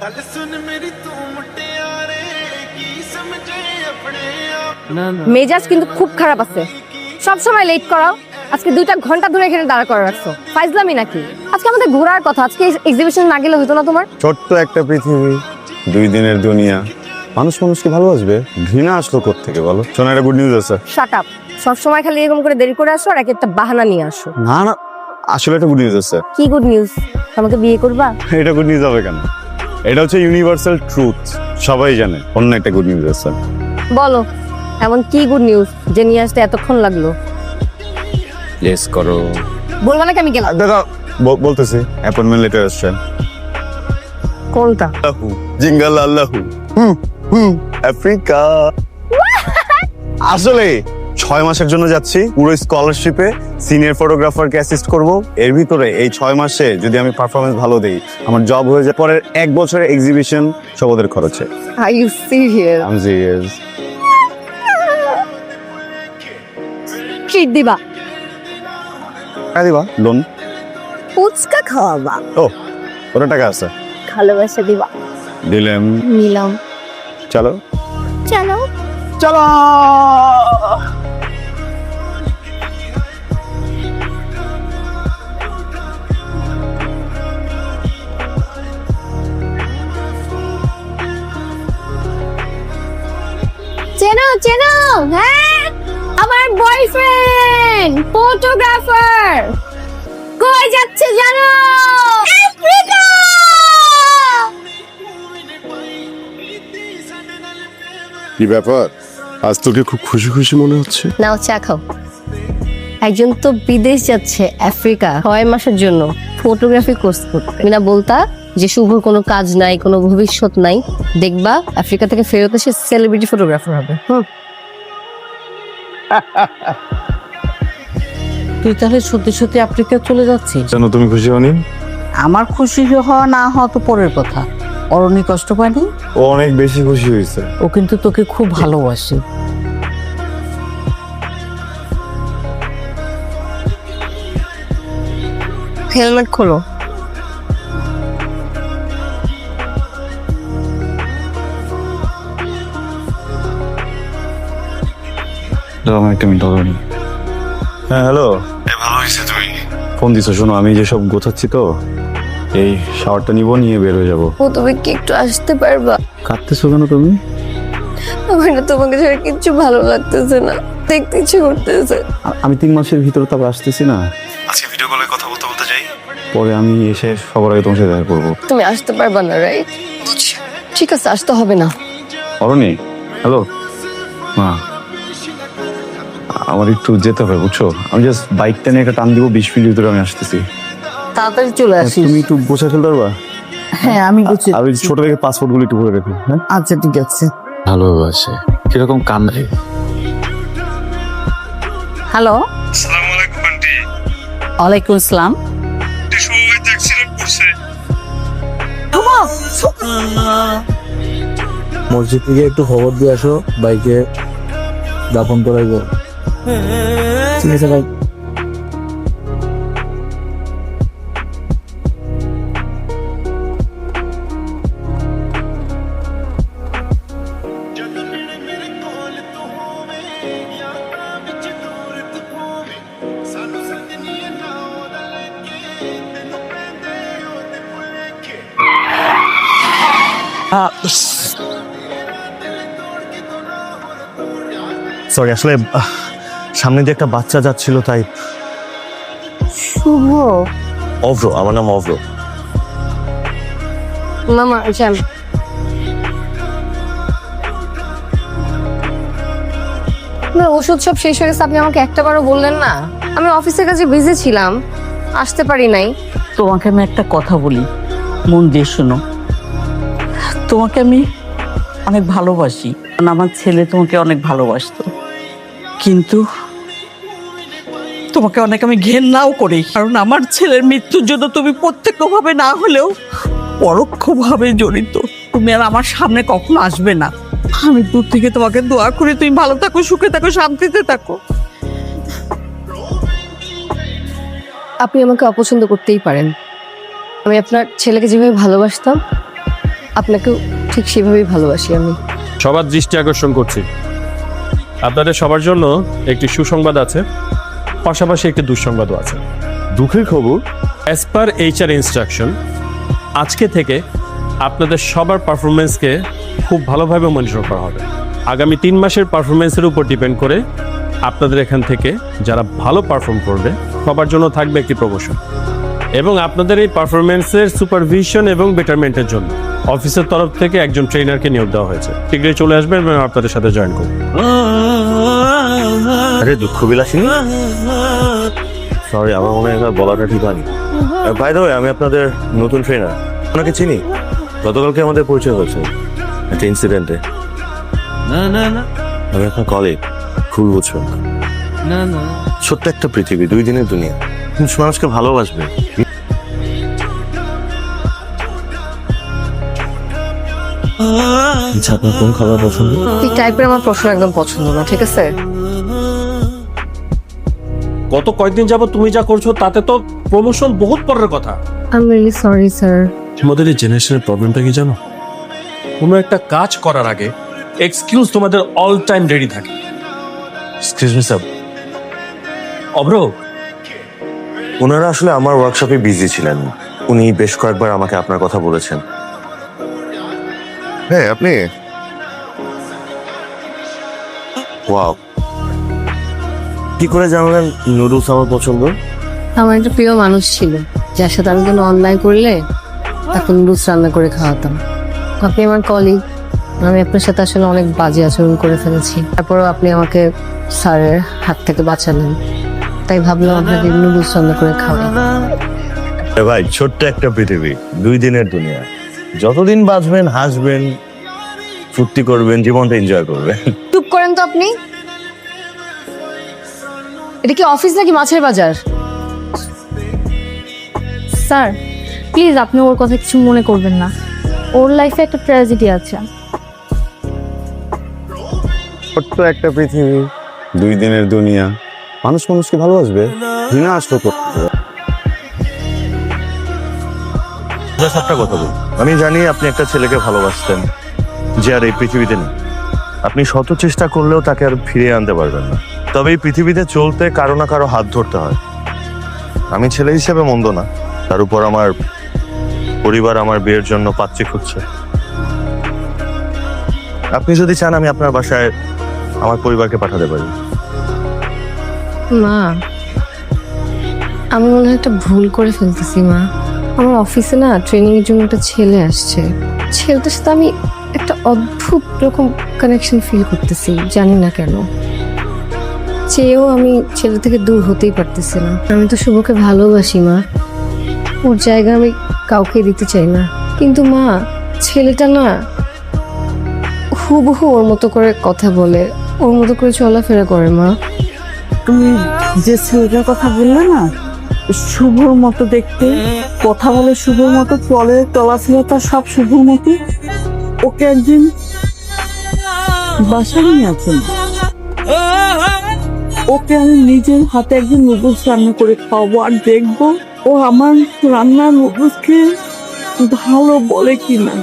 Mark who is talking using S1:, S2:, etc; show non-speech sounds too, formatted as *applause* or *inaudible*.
S1: ਗੱਲ ਸੁਣ ਮੇਰੀ ਤੂੰ ਮੁਟਿਆਰੇ ਕੀ ਸਮਝੇ ਆਪਣੇ ਆਪ
S2: না না
S3: মেজাজ কিন্তু খুব খারাপ আছে সব সময় লেট করাও আজকে দুইটা ঘন্টা ধরে এখানে দাঁড়া করে রাখছো ফাইজলামি নাকি আজকে আমাদের ঘোরার কথা আজকে এক্সিবিশন না গেলে হতো না তোমার
S4: ছোট্ট একটা পৃথিবী দুই দিনের দুনিয়া মানুষ মানুষকে ভালোবাসবে ঘৃণা আসলো থেকে বলো শোনা একটা গুড নিউজ আছে
S3: শাট আপ সব সময় খালি এরকম করে দেরি করে আসো আর এক একটা বাহানা নিয়ে আসো
S4: না না আসলে একটা গুড নিউজ আছে
S3: কি গুড নিউজ আমাকে বিয়ে করবা
S4: এটা গুড নিউজ হবে কেন এটা হচ্ছে ইউনিভার্সাল ট্রুথ সবাই জানে অন্য একটা গুড নিউজ আছে।
S3: বলো এমন কি গুড নিউজ যে নিয়ে আসতে এতক্ষণ লাগল?
S4: লেস করো।
S3: বলবা নাকি আমি গেলাম?
S4: দাদা বলতেছি অ্যাপয়েন্টমেন্ট লেটার আসছে।
S3: কোনটা?
S4: আল্লাহু জিঙ্গাল আল্লাহু। হুম হুম আফ্রিকা। আসলে ছয় মাসের জন্য যাচ্ছি। পুরো স্কলারশিপে সিনিয়র ফটোগ্রাফারকে অ্যাসিস্ট করব। এর ভিতরে এই ছয় মাসে যদি আমি পারফরমেন্স ভালো দিই আমার জব হয়ে যায়। পরের এক বছরের এক্সিবিশন সব ওদের খরচে।
S3: আর ইউ সিরিয়াস
S4: আমি সিরিয়াস
S3: ট্রিট দিবা।
S4: দিবা। লোন
S3: ফুচকা খাওয়াবা।
S4: ও ওটা টাকা আছে।
S3: ভালোবাসা দিবা।
S4: দিলাম।
S3: নিলাম।
S4: চলো।
S3: চলো।
S4: চলো!
S3: চেনো হ্যাঁ? আমার বয়ফ্রেন্ড ফটোগ্রাফার কই যাচ্ছে জানো? আফ্রিকা
S4: কি ব্যাপার? আজ তোকে খুব খুশি খুশি মনে হচ্ছে?
S3: নাও চা খাও। একজন তো বিদেশ যাচ্ছে আফ্রিকা ছয় মাসের জন্য। ফটোগ্রাফি কোর্স করতে। তুমি না বলতা যে শুভর কোনো কাজ নাই কোনো ভবিষ্যৎ নাই দেখবা আফ্রিকা থেকে ফেরত এসে সেলিব্রিটি ফটোগ্রাফার হবে। হুম। *laughs*
S2: তুই তাহলে সত্যি সত্যি আফ্রিকা চলে যাচ্ছিস?
S4: জানো তুমি খুশি হনি
S2: আমার খুশি হওয়া না হওয়া তো পরের কথা। অরণি কষ্ট পায়নি?
S4: ও অনেক বেশি খুশি হয়েছে।
S2: ও কিন্তু তোকে খুব ভালোবাসে।
S3: হেলমেট খোলো।
S4: দাও একটা মিনিট হবে হ্যাঁ হ্যালো ভালো হয়েছে তুমি? ফোন দিছো শোনো আমি যে সব গোছাচ্ছি তো এই শাওয়ারটা নিব নিয়ে বের হয়ে যাব।
S3: ও তুমি কি একটু আসতে পারবা?
S4: কাঁদতেছো কেন তুমি?
S3: আমার না তোমাকে ছাড়া কিচ্ছু ভালো লাগতেছে না। দেখতে ইচ্ছে করতেছে।
S4: আ- আমি তিন মাসের ভিতরে তারপর আসতেছি না। আজকে ভিডিও কলে পরে আমি এসে সবার আগে তোমার সাথে দেখা করব।
S3: তুমি আসতে পারবা না রাইট ঠিক আছে আসতে হবে না।
S4: অরণি হ্যালো? মা আমার একটু যেতে হবে বুঝছ? আমি জাস্ট বাইকটা নিয়ে একটা টান দিব বিশ মিনিট ভিতরে আমি আসতেছি।
S2: তাড়াতাড়ি চলে আসিস।
S4: তুমি একটু গোছা ফেলতে পারবা?
S2: হ্যাঁ আমি গুছিয়ে
S4: আমি ছোট থেকে পাসপোর্টগুলো একটু করে রেখো হ্যাঁ?
S2: আচ্ছা ঠিক আছে।
S4: ভালোবাসে। কীরকম কান্দে
S2: হ্যালো?
S5: আসসালামু আলাইকুম আন্টি।
S2: ওয়ালাইকুম আসসালাম।
S6: মসজিদ থেকে একটু খবর দিয়ে আসো বাইকে দাপন করাইব। ঠিক আছে ভাই।
S7: সরি আসলে সামনে দিয়ে একটা বাচ্চা যাচ্ছিল তাই
S3: শুভ।
S7: অভ্র আমার নাম অভ্র।
S3: মামা জ্যাম আপনার ওষুধ সব শেষ হয়ে গেছে আপনি আমাকে একটা বারও বললেন না। আমি অফিসের কাছে বিজি ছিলাম আসতে পারি নাই।
S2: তোমাকে আমি একটা কথা বলি মন দিয়ে শোনো। তোমাকে আমি অনেক ভালোবাসি। আমার ছেলে তোমাকে অনেক ভালোবাসত। কিন্তু তোমাকে অনেক আমি ঘেন্নাও করি। কারণ আমার ছেলের মৃত্যুর জন্য তুমি প্রত্যক্ষভাবে না হলেও পরোক্ষভাবে জড়িত। তুমি আর আমার সামনে কখনো আসবে না। আমি দূর থেকে তোমাকে দোয়া করি, তুমি ভালো থাকো, সুখে থাকো, শান্তিতে থাকো।
S3: আপনি আমাকে অপছন্দ করতেই পারেন। আমি আপনার ছেলেকে যেভাবে ভালোবাসতাম
S8: আপনাকেও ঠিক সেভাবেই ভালোবাসি আমি।
S9: সবার দৃষ্টি আকর্ষণ করছি। আপনাদের সবার জন্য একটি সুসংবাদ আছে পাশাপাশি একটি দুঃসংবাদও আছে।
S7: দুঃখের খবর?
S9: অ্যাজ পার এইচআর ইনস্ট্রাকশন আজকে থেকে আপনাদের সবার পারফরমেন্সকে খুব ভালোভাবে মনিটর করা হবে। আগামী তিন মাসের পারফরমেন্সের উপর ডিপেন্ড করে আপনাদের এখান থেকে যারা ভালো পারফর্ম করবে সবার জন্য থাকবে একটি প্রমোশন এবং আপনাদের এই পারফরমেন্সের সুপারভিশন এবং বেটারমেন্টের জন্য। অফিসের তরফ থেকে একজন ট্রেনারকে নিয়োগ দেওয়া হয়েছে। শীঘ্রই চলে আসবেন এবং আপনাদের সাথে জয়েন করবেন
S7: আরে দুঃখ বিলাসিনী সরি আমার মনে হয় বলাটা ঠিক হয়নি। বাই দ্য আমি আপনাদের নতুন ট্রেনার আপনাকে চিনি? গতকালকে আমাদের পরিচয় হয়েছে। একটা ইনসিডেন্টে না না না। আমি আপনার কলিগ ভুল বুঝবেন না। ছোট্ট একটা পৃথিবী দুই দিনের দুনিয়া। কিন্তু মানুষকে ভালোবাসবে। আচ্ছা আপনার কোন খাবার পছন্দ?
S8: এই টাইপের আমার প্রশ্ন একদম পছন্দ না ঠিক আছে?
S9: গত কয়েকদিন যাবত তুমি যা করছ তাতে তো প্রমোশন বহুত পরের কথা।
S8: I am really sorry sir
S9: তোমাদের এই জেনারেশনের প্রবলেমটা কি জানো? কোনো একটা কাজ করার আগে এক্সকিউজ তোমাদের অল টাইম রেডি থাকে।
S7: Excuse me sir
S9: Abhra?
S7: ওনারা আসলে আমার ওয়ার্কশপে বিজি ছিলেন। উনি বেশ কয়েকবার আমাকে আপনার কথা বলেছেন।
S4: হ্যাঁ আপনি?
S7: ওয়াও কি করে জানলেন নুডলস আমার পছন্দ?
S8: আমার একটা প্রিয় মানুষ ছিল যার সাথে আমি কোনো অন্যায় করলে তাকে নুডলস রান্না করে খাওয়াতাম। আপনি আমার কলিগ আমি আপনার সাথে আসলে অনেক বাজে আচরণ করে ফেলেছি। তারপরেও আপনি আমাকে স্যারের হাত থেকে বাঁচালেন। তাই ভাবলাম আপনাকে নুডলস রান্না করে খাওয়াই।
S7: ভাই ছোট্ট একটা পৃথিবী দুই দিনের দুনিয়া। যতদিন বাঁচবেন হাসবেন ফুর্তি করবেন জীবনটা এনজয় করবেন।
S8: চুপ করেন তো আপনি। এটা কি অফিস নাকি মাছের বাজার?
S10: স্যার প্লিজ আপনি ওর কথা কিছু মনে করবেন না। ওর লাইফে একটা ট্র্যাজেডি আছে।
S4: ছোট্ট একটা পৃথিবী দুই দিনের দুনিয়া। মানুষ মানুষকে ভালোবাসবে ঘৃণা আসলো করতে
S7: জাস্ট একটা কথা বল আমি জানি আপনি একটা ছেলেকে ভালোবাসতেন যে আর এই পৃথিবীতে নেই। আপনি শত চেষ্টা করলেও তাকে আর ফিরিয়ে আনতে পারবেন না। তবে এই পৃথিবীতে চলতে কারও না কারও হাত ধরতে হয়। আমি ছেলে হিসেবে মন্দ না। তার উপর আমার পরিবার আমার বিয়ের জন্য পাত্রী খুঁজছে। আপনি যদি চান আমি আপনার বাসায় আমার পরিবারকে পাঠাতে পারি।
S8: মা আমি মনে হয় একটা ভুল করে ফেলতেছি মা। আমার অফিসে না ট্রেনিং এর জন্য একটা ছেলে আসছে। ছেলেটার সাথে আমি একটা অদ্ভুত রকম কানেকশন ফিল করতেছি, জানি না কেন। চেয়েও আমি ছেলে থেকে দূর হতেই পারতেছি না। আমি তো শুভকে ভালোবাসি, মা। ওর জায়গা আমি কাউকে দিতে চাই না। কিন্তু মা, ছেলেটা না হুবহু ওর মতো করে কথা বলে, ওর মতো করে চলাফেরা করে, মা।
S11: তুমি যে ছেলেটার কথা বললে না, শুভর মতো দেখতে কথা বলে শুভর মতো চলে চলাফেরা তার সব শুভর মতো। ওকে একদিন বাসায় নিয়ে আসেন। ওকে আমি নিজের হাতে একদিন নুডলস রান্না করে খাওয়াবো আর দেখব ও আমার রান্নার নুডলস খেয়ে ভালো বলে কিনা।